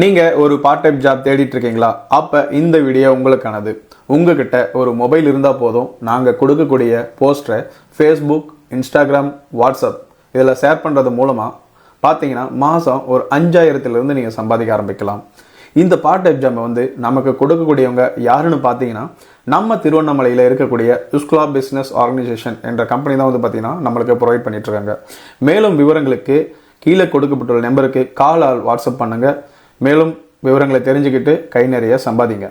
நீங்கள் ஒரு part time job தேடிட்டு இருக்கீங்களா? அப்போ இந்த வீடியோ உங்களுக்கானது. உங்ககிட்ட ஒரு மொபைல் இருந்தால் போதும். நாங்கள் கொடுக்கக்கூடிய போஸ்டரை ஃபேஸ்புக் இன்ஸ்டாகிராம் வாட்ஸ்அப் இதில் ஷேர் பண்ணுறது மூலமாக பார்த்தீங்கன்னா மாதம் ஒரு அஞ்சாயிரத்துலேருந்து நீங்கள் சம்பாதிக்க ஆரம்பிக்கலாம். இந்த பார்ட் டைம் ஜாப் வந்து நமக்கு கொடுக்கக்கூடியவங்க யாருன்னு பார்த்தீங்கன்னா நம்ம திருவண்ணாமலையில் இருக்கக்கூடிய யுஸ்குலா பிஸ்னஸ் ஆர்கனைசேஷன் என்ற கம்பெனி தான் வந்து பார்த்தீங்கன்னா நம்மளுக்கு ப்ரொவைட் பண்ணிட்டுருக்காங்க மேலும் விவரங்களுக்கு கீழே கொடுக்கப்பட்டுள்ள நம்பருக்கு கால் ஆல் வாட்ஸ்அப் பண்ணுங்கள் மேலும் விவரங்களை தெரிஞ்சுக்கிட்டு கை நிறைய சம்பாதிங்க.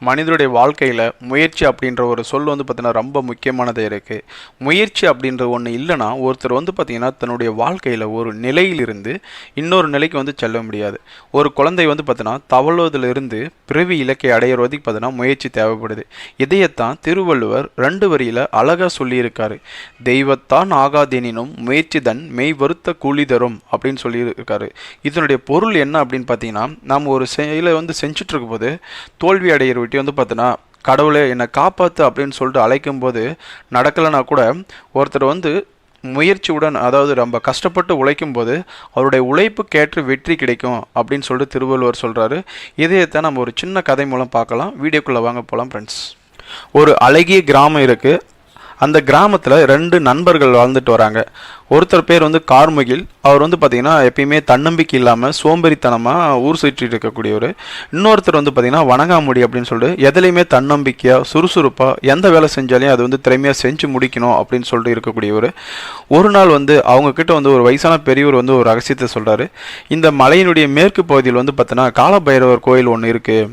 மனிதனுடைய வாழ்க்கையில் முயற்சி அப்படின்ற ஒரு சொல் வந்து பார்த்திங்கன்னா ரொம்ப முக்கியமானது இருக்குது முயற்சி அப்படின்ற ஒன்று இல்லைன்னா ஒருத்தர் வந்து பார்த்திங்கன்னா தன்னுடைய வாழ்க்கையில் ஒரு நிலையிலிருந்து இன்னொரு நிலைக்கு வந்து செல்ல முடியாது. ஒரு குழந்தை வந்து பார்த்திங்கன்னா தவழுவதிலிருந்து பிறவி இலக்கை அடையிறதுக்கு பார்த்தீங்கன்னா முயற்சி தேவைப்படுது. இதையத்தான் திருவள்ளுவர் ரெண்டு வரியில் அழகாக சொல்லியிருக்காரு. தெய்வத்தான் ஆகாதெனினும் முயற்சி தன் மெய் வருத்த கூலி தரும் அப்படின்னு சொல்லியிருக்காரு. இதனுடைய பொருள் என்ன அப்படின்னு பார்த்தீங்கன்னா நாம் ஒரு செயலை வந்து செஞ்சுட்டு போது தோல்வி அடையிற விட்டி வந்து பார்த்தோன்னா கடவுளே என்னை காப்பாற்று அப்படின்னு சொல்லிட்டு அழைக்கும்போது நடக்கலைன்னா கூட ஒருத்தர் வந்து முயற்சியுடன் அதாவது ரொம்ப கஷ்டப்பட்டு உழைக்கும் போது அவருடைய உழைப்புக்கேற்ற வெற்றி கிடைக்கும் அப்படின்னு சொல்லிட்டு திருவள்ளுவர் சொல்கிறாரு இதையத்தான் நம்ம ஒரு சின்ன கதை மூலம் பார்க்கலாம். வீடியோக்குள்ளே வாங்க போகலாம் ஃப்ரெண்ட்ஸ் ஒரு அழகிய கிராமம் இருக்குது அந்த கிராமத்தில் ரெண்டு நண்பர்கள் வாழ்ந்துட்டு வராங்க. ஒருத்தர் பேர் வந்து கார்முகில். அவர் வந்து பார்த்திங்கன்னா எப்பயுமே தன்னம்பிக்கை இல்லாமல் சோம்பேறித்தனமாக ஊர் சுற்றிட்டு இருக்கக்கூடியவர். இன்னொருத்தர் வந்து பார்த்திங்கன்னா வணங்காமுடி அப்படின்னு சொல்லிட்டு எதுலேயுமே தன்னம்பிக்கையாக சுறுசுறுப்பாக எந்த வேலை செஞ்சாலையும் அது வந்து திறமையாக செஞ்சு முடிக்கணும் அப்படின்னு சொல்லிட்டு இருக்கக்கூடியவர். ஒரு நாள் வந்து அவங்கக்கிட்ட வந்து ஒரு வயசான பெரியவர் வந்து ஒரு ரகசியத்தை சொல்கிறாரு இந்த மலையினுடைய மேற்கு பகுதியில் வந்து பார்த்தீங்கன்னா காலபைரவர் கோயில் ஒன்று இருக்குது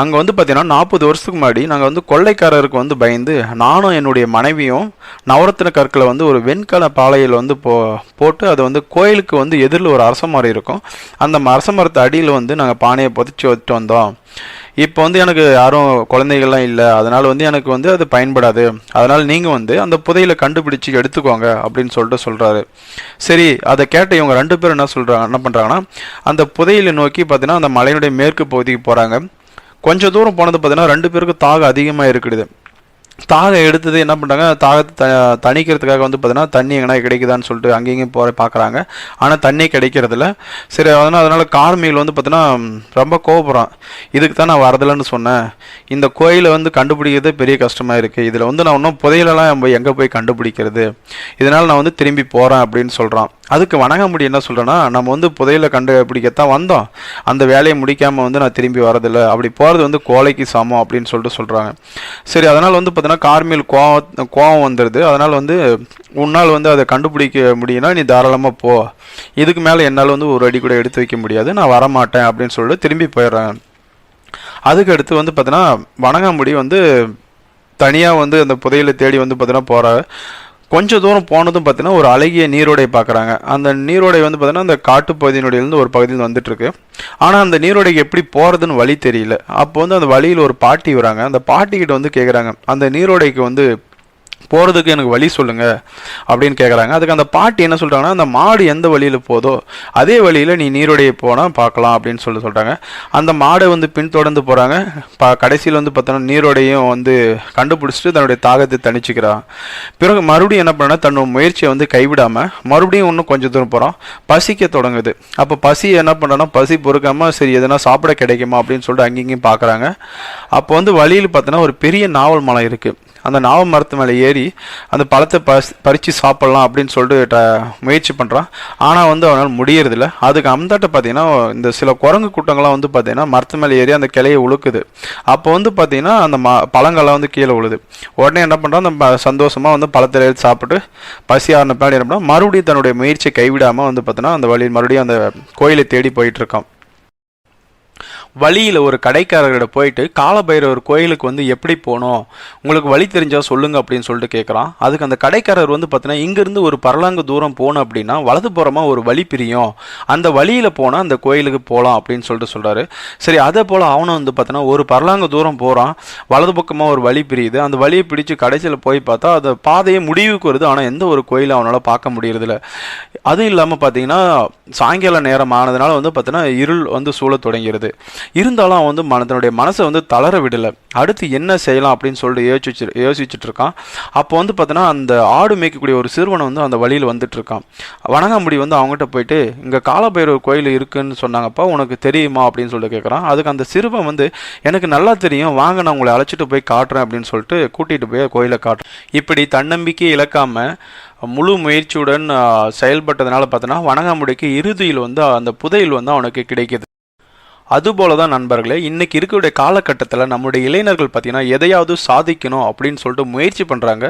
அங்கே வந்து பார்த்தீங்கன்னா நாற்பது வருஷத்துக்கு முன்னாடி நாங்கள் வந்து கொள்ளைக்காரருக்கு வந்து பயந்து நானும் என்னுடைய மனைவியும் நவரத்தின கற்களை வந்து ஒரு வெண்கல பாளையில் வந்து போ போட்டு அதை வந்து கோயிலுக்கு வந்து எதிரில் ஒரு அரச மரம் இருக்கும். அந்த அரச மரத்து அடியில் வந்து நாங்கள் பானையை புதைச்சி வச்சுட்டு வந்தோம். இப்போ வந்து எனக்கு யாரும் குழந்தைகள்லாம் இல்லை. அதனால் வந்து எனக்கு வந்து அது பயன்படாது. அதனால் நீங்கள் வந்து அந்த புதையில கண்டுபிடிச்சி எடுத்துக்கோங்க அப்படின்னு சொல்லிட்டு சொல்கிறாரு சரி அதை கேட்ட இவங்க ரெண்டு பேரும் என்ன சொல்கிறாங்க என்ன பண்ணுறாங்கன்னா அந்த புதையில நோக்கி பார்த்தீங்கன்னா அந்த மலையினுடைய மேற்கு பகுதிக்கு போகிறாங்க கொஞ்சம் தூரம் போனது பார்த்தீங்கன்னா ரெண்டு பேருக்கு தாகம் அதிகமாக இருக்குது தாகம் எடுத்தது என்ன பண்ணுறாங்க தாகத்தை த தணிக்கிறதுக்காக வந்து பார்த்தீங்கன்னா தண்ணி எங்கன்னா கிடைக்குதான்னு சொல்லிட்டு அங்கேயும் போகிற பார்க்குறாங்க. ஆனால் தண்ணி கிடைக்கிறதில்ல. சரி அதனால் அதனால் கார்மிகள் வந்து பார்த்தீங்கன்னா ரொம்ப கோபுரம் இதுக்கு தான் நான் வரதில்லைன்னு சொன்னேன். இந்த கோயிலை வந்து கண்டுபிடிக்கிறதே பெரிய கஷ்டமாக இருக்குது இதில் வந்து நான் இன்னும் புதையலெல்லாம் நம்ம எங்கே போய் கண்டுபிடிக்கிறது? இதனால் நான் வந்து திரும்பி போகிறேன் அப்படின்னு சொல்கிறான் அதுக்கு வணங்கமுடி என்ன சொல்கிறேன்னா நம்ம வந்து புதையலை கண்டுபிடிக்கத்தான் வந்தோம். அந்த வேலையை முடிக்காமல் வந்து நான் திரும்பி வரதில்லை. அப்படி போகிறது வந்து கோலைக்கு சமம் அப்படின்னு சொல்லிட்டு சொல்கிறாங்க சரி அதனால் வந்து பார்த்தீங்கன்னா கார்மியல் கோவம் கோவம் வந்துடுது அதனால் வந்து உன்னால் வந்து அதை கண்டுபிடிக்க முடியும்னா நீ தாராளமாக போ. இதுக்கு மேலே என்னால் வந்து ஒரு அடி கூட எடுத்து வைக்க முடியாது. நான் வரமாட்டேன் அப்படின்னு சொல்லிட்டு திரும்பி போயிடுறேன் அதுக்கு அடுத்து வந்து பார்த்தீங்கன்னா வணங்கமுடி வந்து தனியாக வந்து அந்த புதையலை தேடி வந்து பார்த்தீங்கன்னா போகிறாரு கொஞ்சம் தூரம் போனதும் பார்த்தீங்கன்னா ஒரு அழகிய நீரோடை பார்க்குறாங்க அந்த நீரோடை வந்து பார்த்தீங்கன்னா அந்த காட்டுப்பகுதியினுடையிலேருந்து ஒரு பகுதியில் வந்துட்டுருக்கு. ஆனால் அந்த நீரோடைக்கு எப்படி போகிறதுன்னு வழி தெரியல. அப்போ வந்து அந்த வழியில் ஒரு பாட்டி வராங்க. அந்த பாட்டிக்கிட்ட வந்து கேட்குறாங்க அந்த நீரோடைக்கு வந்து போகிறதுக்கு எனக்கு வழி சொல்லுங்கள் அப்படின்னு கேட்குறாங்க அதுக்கு அந்த பாட்டி என்ன சொல்கிறாங்கன்னா அந்த மாடு எந்த வழியில் போதோ அதே வழியில் நீ நீரோடையை போனால் பார்க்கலாம் அப்படின்னு சொல்லி சொல்கிறாங்க அந்த மாடை வந்து பின்தொடர்ந்து போகிறாங்க ப கடைசியில் வந்து பார்த்தோன்னா நீரோடையும் வந்து கண்டுபிடிச்சிட்டு தன்னுடைய தாகத்தை தணிச்சுக்கிறான் பிறகு மறுபடியும் என்ன பண்ணால் தன்னோட முயற்சியை வந்து கைவிடாமல் மறுபடியும் இன்னும் கொஞ்சம் தூரம் போகிறான் பசிக்க தொடங்குது. அப்போ பசி என்ன பண்ணுறோன்னா பசி பொறுக்காமல் சரி எதனா சாப்பிட கிடைக்குமா அப்படின்னு சொல்லிட்டு அங்கேயும் பார்க்குறாங்க. அப்போ வந்து வழியில் பார்த்தோன்னா ஒரு பெரிய நாவல் மலை இருக்குது அந்த நாவ மரத்து மேலே ஏறி அந்த பழத்தை பஸ் பறித்து சாப்பிட்லாம் அப்படின்னு சொல்லிட்டு ட- முயற்சி பண்ணுறான் ஆனால் வந்து அவனால் முடியறதில்ல. அதுக்கு அந்தாட்ட பார்த்தீங்கன்னா இந்த சில குரங்கு கூட்டங்கள்லாம் வந்து பார்த்தீங்கன்னா மரத்து மேலே ஏறி அந்த கிளையை உழுக்குது. அப்போ வந்து பார்த்தீங்கன்னா அந்த ம பழங்கள்லாம் வந்து கீழே விழுது உடனே என்ன பண்ணுறான் அந்த சந்தோஷமாக வந்து பழத்தில் எடுத்து சாப்பிட்டு பசி ஆறின பின்னாடி என்ன பண்ணால் மறுபடியும் தன்னுடைய முயற்சியை கைவிடாமல் வந்து பார்த்தீங்கன்னா அந்த வழி மறுபடியும் அந்த கோயிலை தேடி போயிட்டு இருக்கான். வழியில் ஒரு கடைக்காரர்கிட்ட போயிட்டு காலபைரவர் கோயிலுக்கு வந்து எப்படி போகணும் உங்களுக்கு வழி தெரிஞ்சால் சொல்லுங்கள் அப்படின்னு சொல்லிட்டு கேட்குறான் அதுக்கு அந்த கடைக்காரர் வந்து பார்த்தீங்கன்னா இங்கேருந்து ஒரு பரலாங்கு தூரம் போகணும் அப்படின்னா வலதுபுறமாக ஒரு வழி பிரியும். அந்த வழியில் போனால் அந்த கோயிலுக்கு போகலாம் அப்படின்னு சொல்லிட்டு சொல்கிறாரு சரி அதே போல் அவனும் வந்து பார்த்தீங்கன்னா ஒரு பரலாங்கு தூரம் போகிறான் வலது பக்கமாக ஒரு வழி பிரியுது. அந்த வழியை பிடிச்சு கடைசியில் போய் பார்த்தா அந்த பாதையை முடிவுக்கு வருது. ஆனால் எந்த ஒரு கோயிலும் அவனால் பார்க்க முடியறதில்ல. அதுவும் இல்லாமல் பார்த்தீங்கன்னா சாயங்கால நேரம் ஆனதுனால வந்து பார்த்தீங்கன்னா இருள் வந்து சூழ தொடங்கிடுது இருந்தாலும் அவன் வந்து மன தன்னுடைய மனசை வந்து தளர விடலை. அடுத்து என்ன செய்யலாம் அப்படின்னு சொல்லிட்டு யோசிச்சு யோசிச்சுட்டு இருக்கான் அப்போ வந்து பார்த்தீங்கன்னா அந்த ஆடு மேய்க்கக்கூடிய ஒரு சிறுவனை வந்து அந்த வழியில் வந்துட்டு இருக்கான் வணங்காமுடி வந்து அவங்ககிட்ட போயிட்டு இங்கே காலபைரவர் கோயில் இருக்குன்னு சொன்னாங்கப்பா உனக்கு தெரியுமா? அப்படின்னு சொல்லிட்டு கேட்குறான் அதுக்கு அந்த சிறுவன் வந்து எனக்கு நல்லா தெரியும் வாங்க நான் உங்களை அழைச்சிட்டு போய் காட்டுறேன் அப்படின்னு சொல்லிட்டு கூட்டிகிட்டு போய் கோயிலை காட்டுறேன். இப்படி தன்னம்பிக்கை இழக்காமல் முழு முயற்சியுடன் செயல்பட்டதுனால பார்த்தோன்னா வணங்காமுடிக்கு இறுதியில் வந்து அந்த புதையல் வந்து அவனுக்கு கிடைக்கிது. அதுபோல தான் நண்பர்களே இன்னைக்கு இருக்கக்கூடிய காலகட்டத்தில் நம்முடைய இளைஞர்கள் பார்த்தீங்கன்னா எதையாவது சாதிக்கணும் அப்படின்னு சொல்லிட்டு முயற்சி பண்ணுறாங்க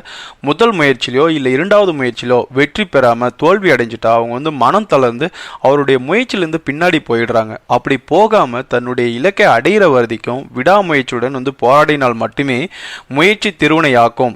முதல் முயற்சியிலையோ இல்லை இரண்டாவது முயற்சியிலோ வெற்றி பெறாமல் தோல்வி அடைஞ்சிட்டா அவங்க வந்து மனம் தளர்ந்து அவருடைய முயற்சியிலேருந்து பின்னாடி போயிடுறாங்க. அப்படி போகாமல் தன்னுடைய இலக்கை அடையிற வரைக்கும் விடாமுயற்சியுடன் வந்து போராடினால் மட்டுமே முயற்சி திருவினையாக்கும்.